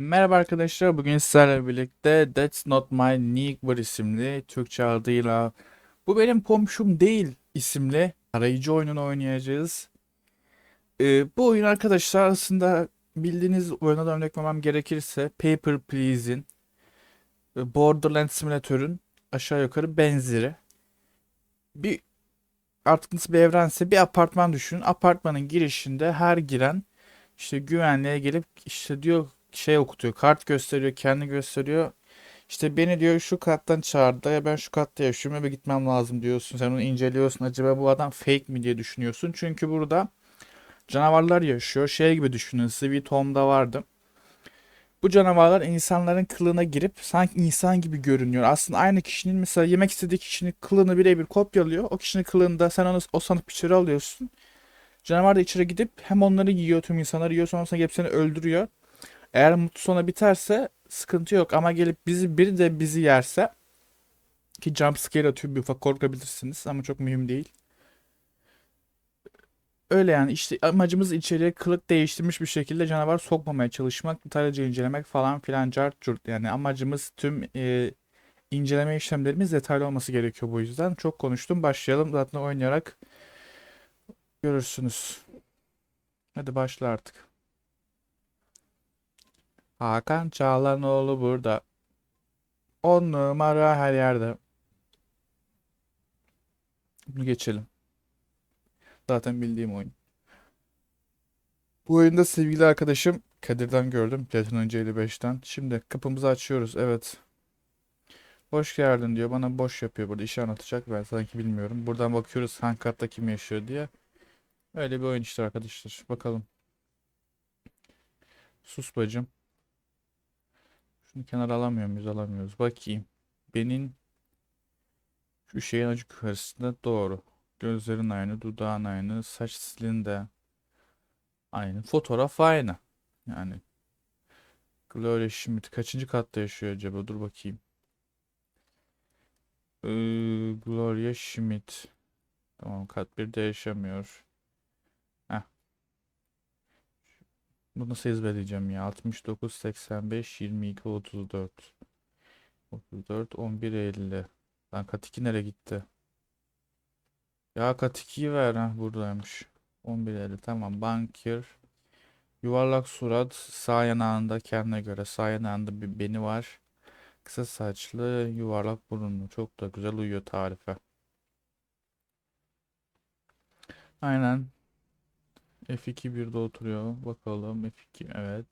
Merhaba arkadaşlar, bugün sizlerle birlikte That's Not My Neighbor isimli Türkçe adıyla Bu Benim Komşum Değil isimli arayıcı oyununu oynayacağız. Ee, bu oyun arkadaşlar aslında bildiğiniz oyuna da örnek vermem gerekirse Paper Please'in e, Borderlands Simulator'ın aşağı yukarı benzeri. Bir artık nasıl bir evrense bir apartman düşünün. Apartmanın girişinde her giren işte güvenliğe gelip işte diyor şey okutuyor. Kart gösteriyor, kendi gösteriyor. İşte beni diyor şu kattan çağırdı ya ben şu katta yaşıyorum ve gitmem lazım diyorsun. Sen onu inceliyorsun. Acaba bu adam fake mi diye düşünüyorsun. Çünkü burada canavarlar yaşıyor. Şey gibi düşünün. Sweet Home'da vardı. Bu canavarlar insanların kılığına girip sanki insan gibi görünüyor. Aslında aynı kişinin mesela yemek istediği kişinin kılığını birebir kopyalıyor. O kişinin kılığında sen onu o sanıp içeri alıyorsun. Canavar da içeri gidip hem onları yiyor tüm insanları yiyor sonrasında gelip seni öldürüyor. Eğer mutlu sona biterse sıkıntı yok ama gelip bizi biri de bizi yerse ki jump scare atıyor bir ufak korkabilirsiniz ama çok mühim değil. Öyle yani işte amacımız içeriye kılık değiştirmiş bir şekilde canavar sokmamaya çalışmak, detaylıca incelemek falan filan cart curt yani amacımız tüm e, inceleme işlemlerimiz detaylı olması gerekiyor bu yüzden. Çok konuştum başlayalım zaten oynayarak görürsünüz. Hadi başla artık. Hakan Çağlanoğlu burada. 10 numara her yerde. Bunu geçelim. Zaten bildiğim oyun. Bu oyunda sevgili arkadaşım Kadir'den gördüm. Platinum 55'ten. Şimdi kapımızı açıyoruz. Evet. Hoş geldin diyor. Bana boş yapıyor burada. işi anlatacak. Ben sanki bilmiyorum. Buradan bakıyoruz hangi katta kim yaşıyor diye. Öyle bir oyun işte arkadaşlar. Bakalım. Sus bacım. Şunu kenara alamıyor muyuz? Alamıyoruz. Bakayım. Benim şu şeyin acık yukarısında doğru. Gözlerin aynı, dudağın aynı, saç stilin de aynı. Fotoğraf aynı. Yani Gloria Schmidt kaçıncı katta yaşıyor acaba? Dur bakayım. Ee, Gloria Schmidt. Tamam kat 1'de yaşamıyor. Bu nasıl ezberleyeceğim ya? 69, 85, 22, 34. 34, 11, 50. Lan kat 2 nereye gitti? Ya kat 2'yi ver ha buradaymış. 11, 50 tamam. Bankir. Yuvarlak surat. Sağ yanağında kendine göre. Sağ yanağında bir beni var. Kısa saçlı, yuvarlak burunlu. Çok da güzel uyuyor tarife. Aynen. F2 1'de oturuyor. Bakalım F2 evet.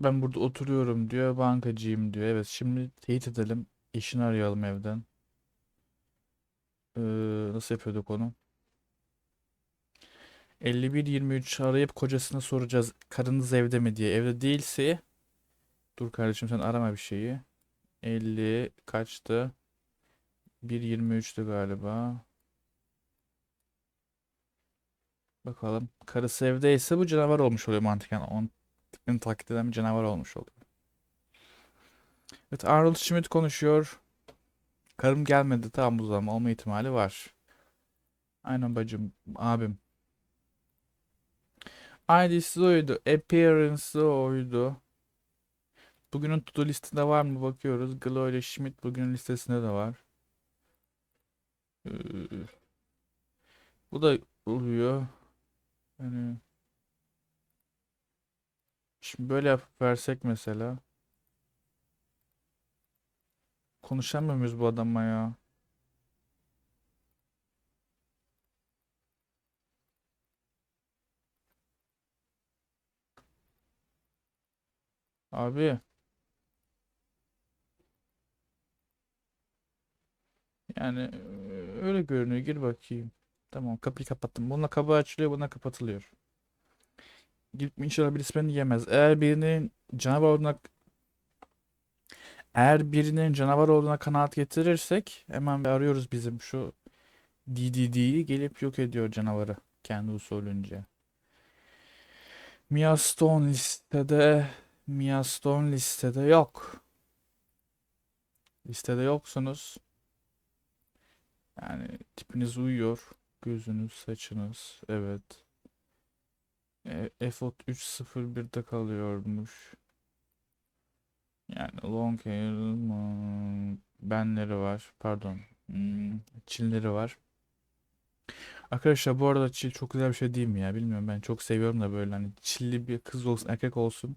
Ben burada oturuyorum diyor. Bankacıyım diyor. Evet şimdi teyit edelim. Eşini arayalım evden. Ee, nasıl yapıyorduk onu? 51-23 arayıp kocasına soracağız. Karınız evde mi diye. Evde değilse dur kardeşim sen arama bir şeyi. 50 kaçtı? 1.23'tü galiba. Bakalım. Karısı evdeyse bu canavar olmuş oluyor mantıken. Onun tipini taklit eden bir canavar olmuş oluyor. Evet Arnold Schmidt konuşuyor. Karım gelmedi. Tamam bu zaman olma ihtimali var. Aynen bacım. Abim. ID'si oydu. Appearance'ı oydu. Bugünün to-do listinde var mı bakıyoruz. Gloria Schmidt bugünün listesinde de var. Ee, bu da oluyor. Yani şimdi böyle versek mesela. Konuşamıyor muyuz bu adamla ya? Abi. Yani e, öyle görünüyor. Gir bakayım. Tamam kapıyı kapattım. Bununla kapı açılıyor, bununla kapatılıyor. Gidip inşallah beni yemez. Eğer birinin canavar olduğuna eğer birinin canavar olduğuna kanaat getirirsek hemen bir arıyoruz bizim şu DDD'yi gelip yok ediyor canavarı kendi usulünce. Mia Stone listede Mia Stone listede yok. Listede yoksunuz. Yani tipiniz uyuyor. Gözünüz, saçınız. Evet. E, F301'de kalıyormuş. Yani long hair benleri var. Pardon. Hmm, çilleri var. Arkadaşlar bu arada çil çok güzel bir şey değil mi ya? Bilmiyorum ben çok seviyorum da böyle hani çilli bir kız olsun erkek olsun.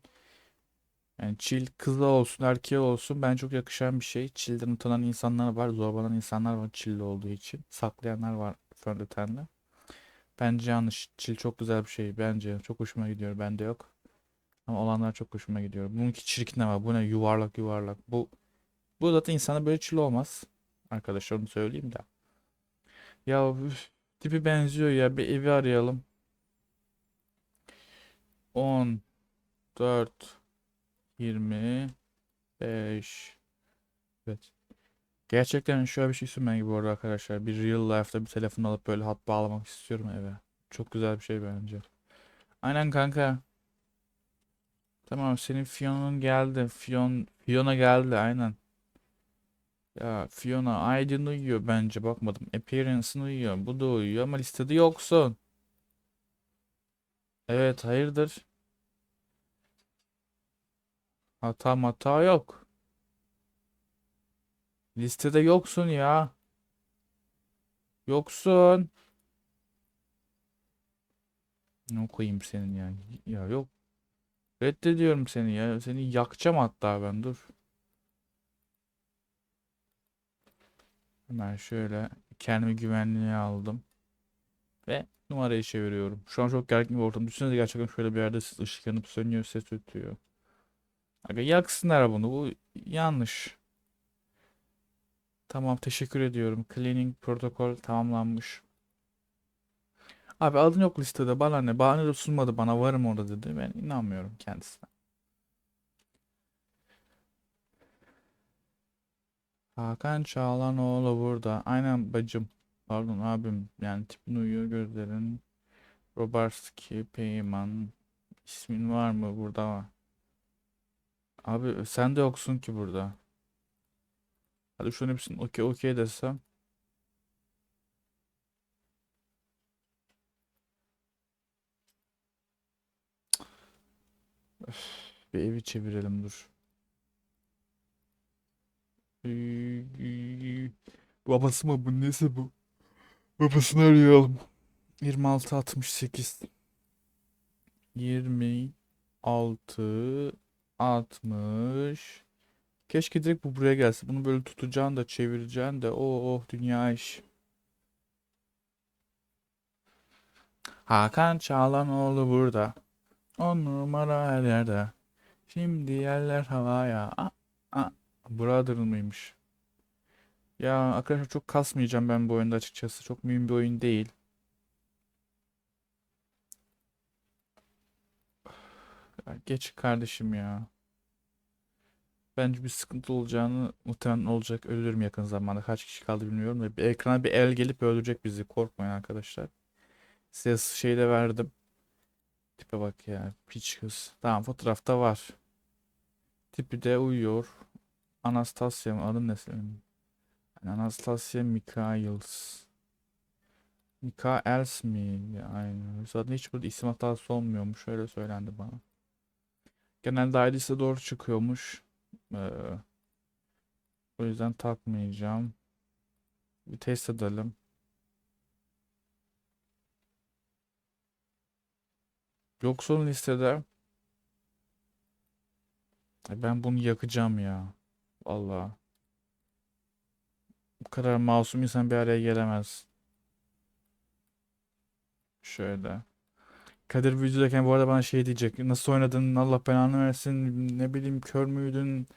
Yani çil kızla olsun erkeğe olsun ben çok yakışan bir şey. Çilden utanan insanlar var, zorbalanan insanlar var çilli olduğu için. Saklayanlar var fondötenle. Bence yanlış. Çil çok güzel bir şey bence. Çok hoşuma gidiyor. Bende yok. Ama olanlar çok hoşuma gidiyor. Bununki çirkin ama bu ne yuvarlak yuvarlak. Bu bu zaten insana böyle çil olmaz. Arkadaşlar onu söyleyeyim de. Ya üf, tipi benziyor ya. Bir evi arayalım. 10 4 25 Evet. Gerçekten şöyle bir şey istiyorum gibi bu arada arkadaşlar. Bir real life'da bir telefon alıp böyle hat bağlamak istiyorum eve. Çok güzel bir şey bence. Aynen kanka. Tamam senin Fiona'nın geldi. Fion, Fiona geldi aynen. Ya Fiona Aydın uyuyor bence bakmadım. Appearance'ın uyuyor. Bu da uyuyor ama listede yoksun. Evet hayırdır? Hata hata yok. Listede yoksun ya. Yoksun. Ne koyayım senin ya? Ya yok. Reddediyorum seni ya. Seni yakacağım hatta ben dur. Hemen şöyle kendimi güvenliğe aldım. Ve numarayı çeviriyorum. Şu an çok gergin bir ortam. Düşünsenize gerçekten şöyle bir yerde siz ışık yanıp sönüyor ses ötüyor. Aga yaksınlar bunu. Bu yanlış. Tamam teşekkür ediyorum. Cleaning protokol tamamlanmış. Abi adın yok listede bana ne? Bahane de sunmadı bana varım orada dedi. Ben inanmıyorum kendisine. Hakan Çağlanoğlu burada. Aynen bacım. Pardon abim. Yani tipin uyuyor gözlerin. Robarski, Peyman. İsmin var mı? Burada. Abi sen de yoksun ki burada. Hadi şunu hepsini okey okey desem. Öf, bir evi çevirelim dur. Babası mı bu nesi bu? Babasını arayalım. 26 68 26 60 Keşke direkt bu buraya gelse. Bunu böyle tutacaksın da çevireceksin de oh oh dünya iş. Hakan Çağlanoğlu burada. On numara her yerde. Şimdi yerler havaya. Aa, aa. Brother mıymış? Ya arkadaşlar çok kasmayacağım ben bu oyunda açıkçası. Çok mühim bir oyun değil. Geç kardeşim ya. Bence bir sıkıntı olacağını muhtemelen olacak. Ölürüm yakın zamanda. Kaç kişi kaldı bilmiyorum da. Bir ekrana bir el gelip öldürecek bizi. Korkmayın arkadaşlar. Size şey de verdim. Tipe bak ya. Piç kız. Tamam fotoğrafta var. Tipi de uyuyor. Anastasia mı? Adın ne senin? Anastasia Mikhails. Mikhails mi? Aynen. Zaten hiç burada isim hatası olmuyormuş. Öyle söylendi bana. Genelde ID'si doğru çıkıyormuş. Ee, o yüzden takmayacağım. Bir test edelim. Yoksun listede. Ben bunu yakacağım ya. Vallahi. Bu kadar masum insan bir araya gelemez. Şöyle. Kadir videodayken bu arada bana şey diyecek. Nasıl oynadın? Allah belanı versin. Ne bileyim kör müydün?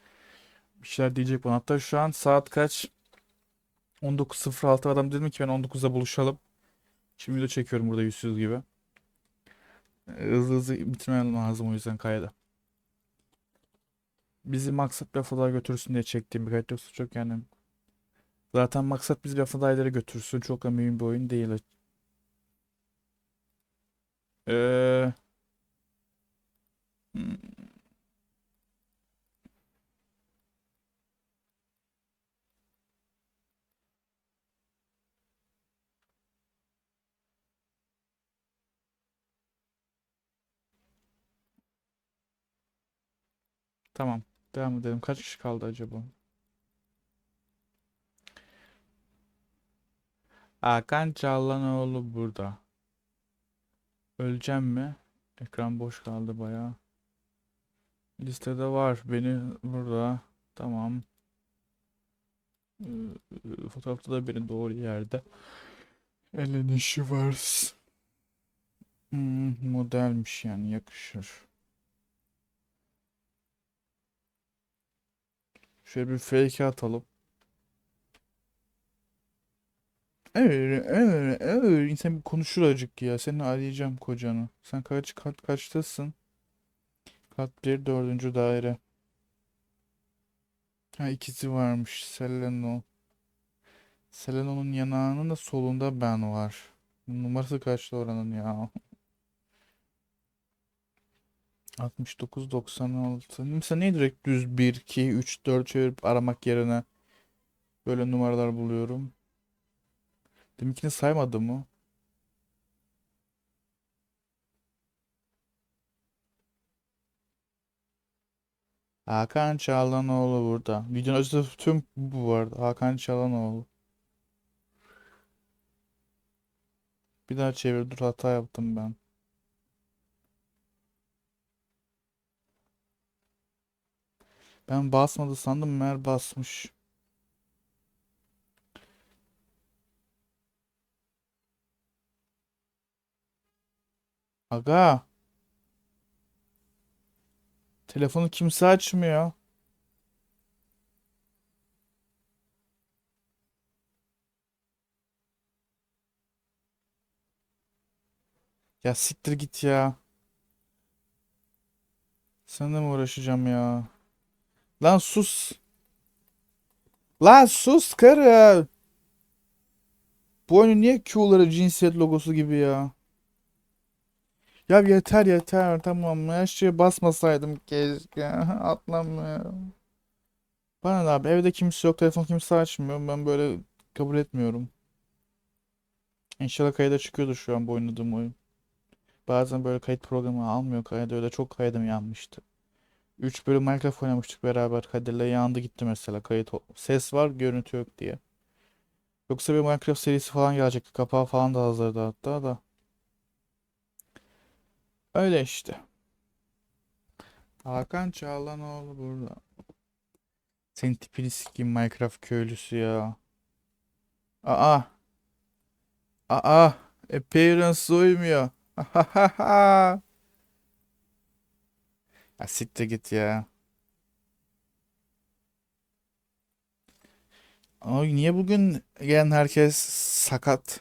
Bir şeyler diyecek bana. Hatta şu an saat kaç? 19.06 adam dedim ki ben 19'da buluşalım. Şimdi video çekiyorum burada yüzsüz gibi. Hızlı hızlı bitirmem lazım o yüzden kaydı. Bizi maksat lafılar götürsün diye çektiğim bir kayıt yoksa çok yani. Zaten maksat bizi lafıdaylara götürsün. Çok da mühim bir oyun değil. Ee, Tamam. Devam edelim. Kaç kişi kaldı acaba? Hakan Çağlanoğlu burada. Öleceğim mi? Ekran boş kaldı bayağı. Listede var. Beni burada. Tamam. Ee, Fotoğrafta da beni doğru yerde. Elenişi var. Hmm, modelmiş yani yakışır. Şöyle bir fake atalım. Evet, evet, evet. İnsan bir konuşur acık ya. Seni arayacağım kocanı. Sen kaç kat kaçtasın? Kat 1 dördüncü daire. Ha ikisi varmış. Seleno. Seleno'nun yanağının da solunda ben var. Numarası kaçtı oranın ya? 69 96. Mesela niye direkt düz 1 2 3 4 çevirip aramak yerine böyle numaralar buluyorum? Deminkini saymadı mı? Hakan Çağlanoğlu burada. Videonun özünde tüm bu vardı. Hakan Çağlanoğlu. Bir daha çevir. Dur hata yaptım ben. Ben basmadı sandım meğer basmış. Aga. Telefonu kimse açmıyor. Ya siktir git ya. Seninle mi uğraşacağım ya? Lan sus. Lan sus karı. Bu oyunun niye Q'ları cinsiyet logosu gibi ya? Ya yeter yeter tamam her şeye basmasaydım keşke atlamıyorum. Bana ne abi evde kimse yok telefon kimse açmıyor ben böyle kabul etmiyorum. İnşallah kayda çıkıyordur şu an bu oynadığım oyun. Bazen böyle kayıt programı almıyor kayda öyle çok kaydım yanmıştı. 3 bölüm Minecraft oynamıştık beraber Kadir'le yandı gitti mesela kayıt ses var görüntü yok diye. Yoksa bir Minecraft serisi falan gelecekti kapağı falan da hazırdı hatta da. Öyle işte. Hakan Çağlanoğlu burada. Senin tipini sikeyim Minecraft köylüsü ya. Aa. Aa. Appearance uymuyor. Ya siktir git ya. Ay niye bugün gelen herkes sakat?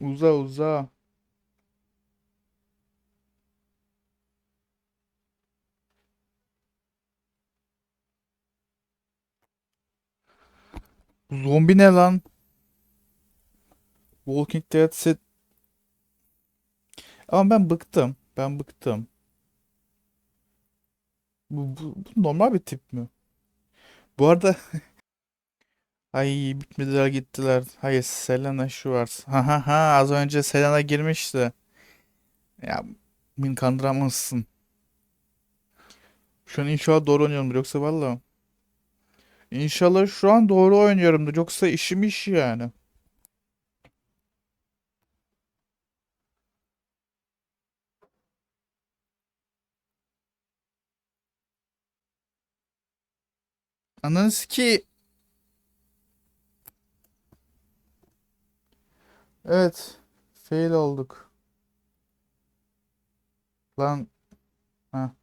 Uza uza. Zombi ne lan? Walking Dead set. Ama ben bıktım. Ben bıktım. Bu, bu, bu normal bir tip mi? Bu arada ay bitmediler gittiler. Hayır Selena şu var. Ha ha ha az önce Selena girmişti. Ya beni kandıramazsın. Şu an inşallah doğru oynuyorumdur yoksa valla. İnşallah şu an doğru oynuyorumdur yoksa işim iş yani. Ananız ki evet fail olduk. Lan ha.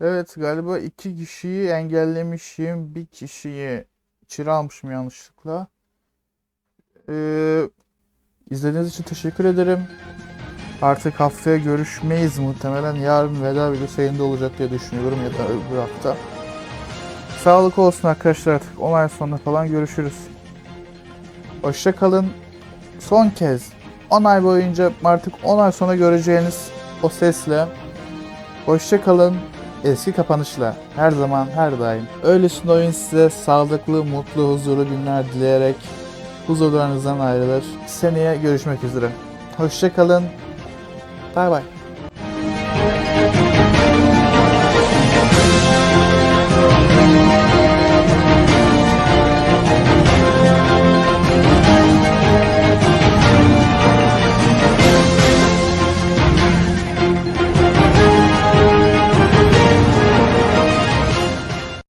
Evet galiba iki kişiyi engellemişim. Bir kişiyi içeri almışım yanlışlıkla. Ee, izlediğiniz için teşekkür ederim. Artık haftaya görüşmeyiz muhtemelen. Yarın veda videosu yayında olacak diye düşünüyorum ya da öbür hafta. Sağlık olsun arkadaşlar artık 10 ay sonra falan görüşürüz. Hoşça kalın. Son kez 10 ay boyunca artık 10 ay sonra göreceğiniz o sesle. Hoşça kalın. Eski kapanışla her zaman her daim. Öylesine oyun size sağlıklı, mutlu, huzurlu günler dileyerek huzurlarınızdan ayrılır. Seneye görüşmek üzere. Hoşçakalın. Bay bay.